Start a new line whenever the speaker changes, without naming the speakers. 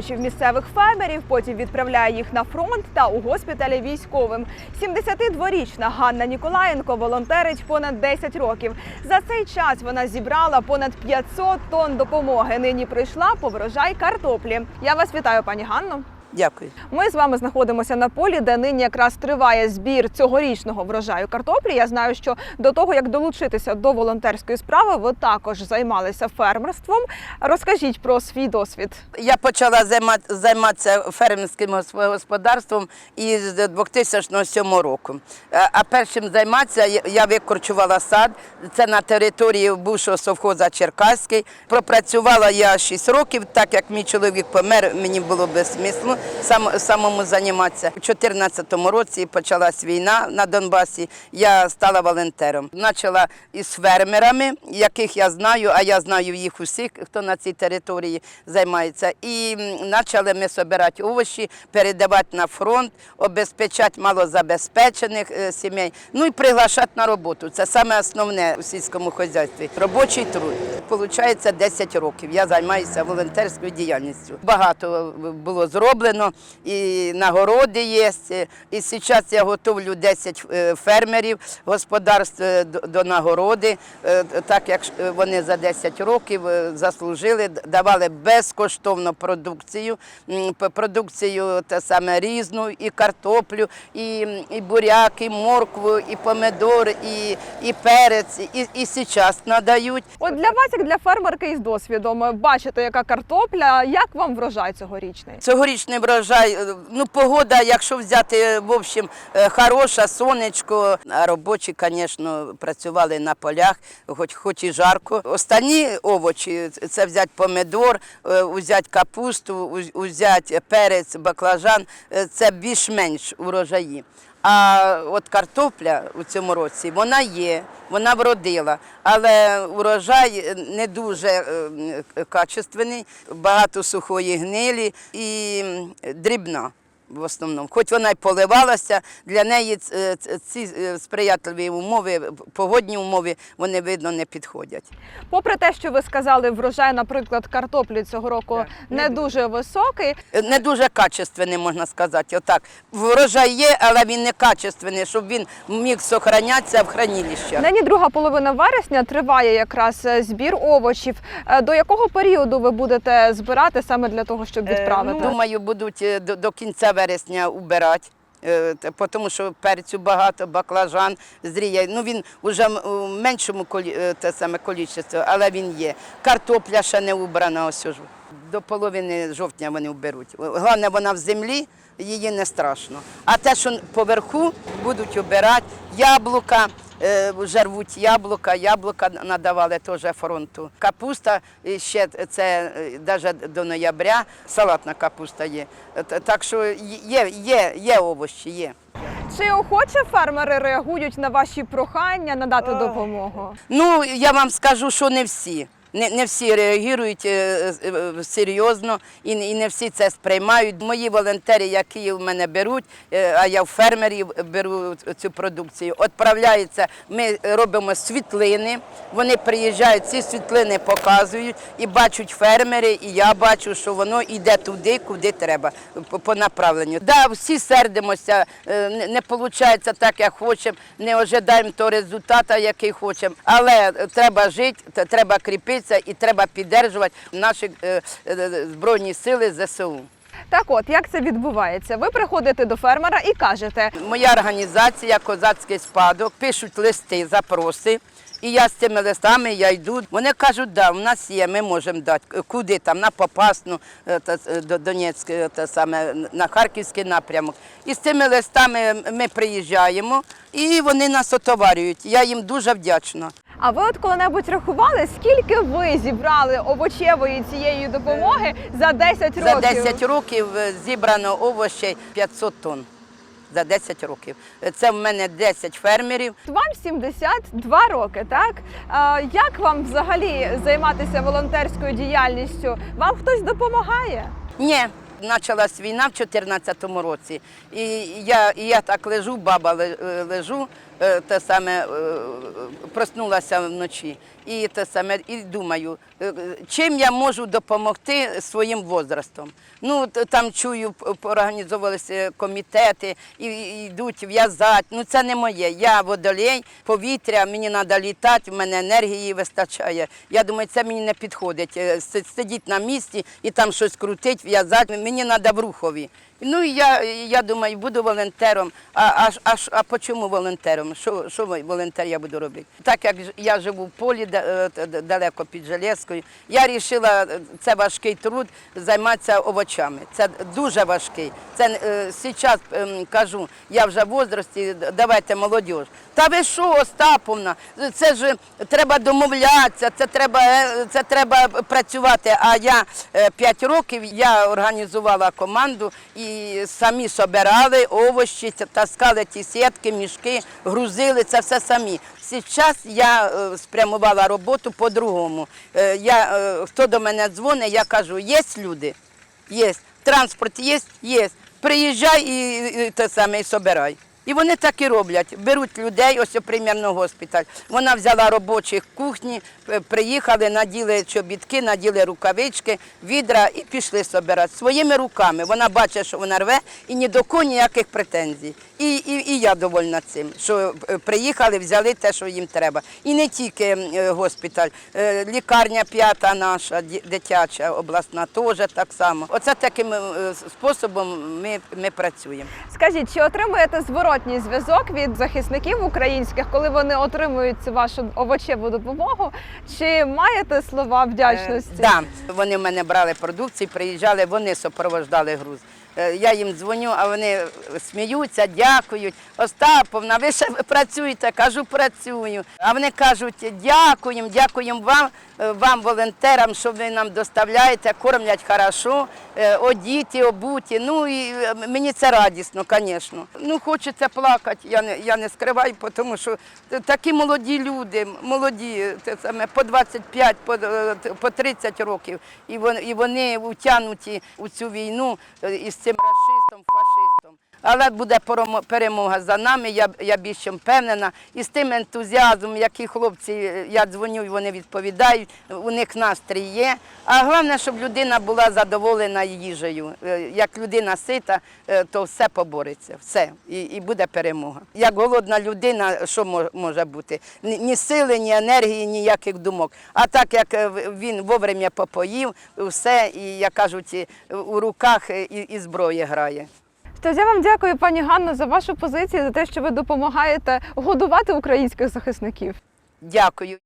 овочів місцевих фермерів, потім відправляє їх на фронт та у госпіталі військовим. 72-річна Ганна Ніколаєнко волонтерить понад 10 років. За цей час вона зібрала понад 500 тонн допомоги. Нині прийшла по врожай картоплі. Я вас вітаю, пані Ганно.
Дякую.
Ми з вами знаходимося на полі, де нині якраз триває збір цьогорічного врожаю картоплі. Я знаю, що до того як долучитися до волонтерської справи, ви також займалися фермерством. Розкажіть про свій досвід.
Я почала займа- займатися фермерським гос- господарством із 2007 року. Е, А першим займатися я- викорчувала сад. Це на території бувшого совхоза Черкаський. Пропрацювала я 6 років, так як мій чоловік помер, мені було без смислу сам, самому займатися. У 2014 році почалась війна на Донбасі. Я стала волонтером. Почала із фермерами, яких я знаю, а я знаю їх усіх, хто на цій території займається. І почали ми збирати овочі, передавати на фронт, обезпечати малозабезпечених е, сімей, ну і приглашати на роботу. Це саме основне у сільському хозяйстві. Робочий труд. Получається 10 років. Я займаюся волонтерською діяльністю. Багато було зроблено, і нагороди є. І зараз я готовлю 10 е, фермерів господарств е, до- нагороди, е, так як е, вони за 10 років е, заслужили, давали безкоштовно продукцію, продукцію те саме різну, і картоплю, і, і буряк, і моркву, і помидор, і, і перець, і, і зараз надають.
От для вас, як для фермерки із досвідом, бачите, яка картопля, як вам врожай цьогорічний?
Цьогорічний врожай, е, ну погода, якщо взяти в общем, е, хороша, сонечко. А робочі, звісно, працювали на полях, хоч, хоч і жарко. Останні овочі це взяти помидор, е, взяти капусту, взяти перець, баклажан. е, Це більш-менш урожаї. А от картопля у цьому році вона є, вона вродила, але урожай не дуже е, качественний, багато сухої гнилі і дрібна. В основному, хоч вона й поливалася, для неї ц- ці е, сприятливі умови, погодні умови, вони видно не підходять.
Попри те, що ви сказали, врожай, наприклад, картоплі цього року не дуже високий.
Е, Не дуже качественний, можна сказати. Отак. Врожай є, але він не качественний, щоб він міг зберігатися в хранилищах.
Нині друга половина вересня триває якраз е, збір овочів. Е, До якого періоду ви будете збирати саме для того, щоб відправити?
Е, ну, Думаю, будуть е, до, до кінця вересня убирати. е, Тому що перцю багато, баклажан зріє. Ну він вже в меншому е, те саме кількості, але він є. Картопля ще не убрана ось ж. До половини жовтня вони вберуть. Головне, вона в землі, її не страшно. А те, що поверху будуть обирати, яблука, е, вже рвуть яблука, яблука надавали теж фронту. Капуста ще це навіть до ноября, салатна капуста є. Так що є, є, є овочі, є.
Чи охоче фермери реагують на ваші прохання надати допомогу?
Ну, я вам скажу, що не всі. Не, не всі реагують е, е, серйозно і, і не всі це сприймають. Мої волонтери, які в мене беруть, е, а я в фермерів беру цю продукцію, відправляються, ми робимо світлини, вони приїжджають, ці світлини показують і бачать фермери, і я бачу, що воно йде туди, куди треба, по, направленню. Да, всі сердимося, е, не, виходить так, як хочемо, не ожидаємо того результату, який хочемо. Але е, треба жити, треба кріпитися і треба підтримувати наші е, е, збройні сили ЗСУ.
Так от, як це відбувається? Ви приходите до фермера і кажете,
Моя організація Козацький спадок пишуть листи, запроси. І я з цими листами я йду. Вони кажуть, да, в нас є, ми можемо дати. Куди там, на Попасну, е, е, до Донецьк, е, та саме, на Харківський напрямок. І з цими листами ми приїжджаємо і вони нас отоварюють. Я їм дуже вдячна.
А ви от коли-небудь рахували, скільки ви зібрали овочевої цієї допомоги за 10 років?
За 10 років е, зібрано овочей 500 тонн. За 10 років. Е, Це в мене 10 фермерів.
Вам 72 роки, так? А, як вам взагалі займатися волонтерською діяльністю? Вам хтось допомагає?
Ні, почалась війна в 2014 році. І я, і я так лежу, баба е, лежу, е, те саме е, проснулася вночі. І те саме, і думаю, е, чим я можу допомогти своїм возрастом. Ну, там чую, організовувалися комітети, і, йдуть в'язати. Ну, це не моє. Я водолей, повітря, мені треба літати, в мене енергії вистачає. Я думаю, це мені не підходить. Е, си- Сидіти на місці і там щось крутити, в'язати. Мені треба в рухові. Ну і я, я думаю, буду волонтером. А, а, а, а по чому волонтером? Що, що волонтер я буду робити? Так як я живу в полі е, далеко під Железкою, я вирішила, е, це важкий труд, займатися овочами. Це дуже важкий. Це е, зараз ем, кажу, я вже в возрасті, давайте молодіж. Та ви що, Остаповна? Це ж треба домовлятися, це треба, е, це треба працювати. А я 5 років я організувала команду і самі собирали овочі, таскали ті сітки, мішки, грузили це все самі. Зараз я е, спрямувала роботу по-другому. Е, е, хто до мене дзвонить, я кажу, є люди, є, транспорт є, є. Приїжджай і, і те саме і собирай. І вони так і роблять. Беруть людей, ось примірно госпіталь. Вона взяла робочих кухні, е, приїхали, наділи чобітки, наділи рукавички, відра і пішли собирати своїми руками. Вона бачить, що вона рве, і ні до кого ніяких претензій. І, і, і я довольна цим, що е, приїхали, взяли те, що їм треба. І не тільки е, госпіталь, лікарня п'ята наша, дитяча, обласна теж так само. Оце таким способом ми, ми працюємо.
Скажіть, чи отримуєте зворотній зв'язок від захисників українських, коли вони отримують цю вашу овочеву допомогу? Чи маєте слова вдячності?
Так, Е, да. вони в мене брали продукцію, приїжджали, вони супровождали груз. Е, Я їм дзвоню, а вони сміються, дякують. Остаповна, ви ще працюєте? Кажу, працюю. А вони кажуть, дякуємо, дякуємо вам, е, вам, волонтерам, що ви нам доставляєте, кормлять хорошо, е, одіті, обуті. Ну і е, мені це радісно, звісно. Ну, хочеться плакати, я не, я не скриваю, тому що такі молоді люди, молоді, те саме по 25, по, е, по 30 років, і вони, і вони утягнуті у цю війну е, із цим расистом, фашистом. Але буде перемо- перемога за нами, я, я більш впевнена. І з тим ентузіазмом, які хлопці, е, я дзвоню, вони відповідають, у них настрій є. А головне, щоб людина була задоволена їжею. Е, Як людина сита, е, то все побореться, все, і, і буде перемога. Як голодна людина, що може бути? Ні, сили, ні енергії, ніяких думок. А так як він вовремя попоїв, все, і як кажуть, у руках і, і зброя грає.
Тож я вам дякую, пані Ганно, за вашу позицію, за те, що ви допомагаєте годувати українських захисників.
Дякую.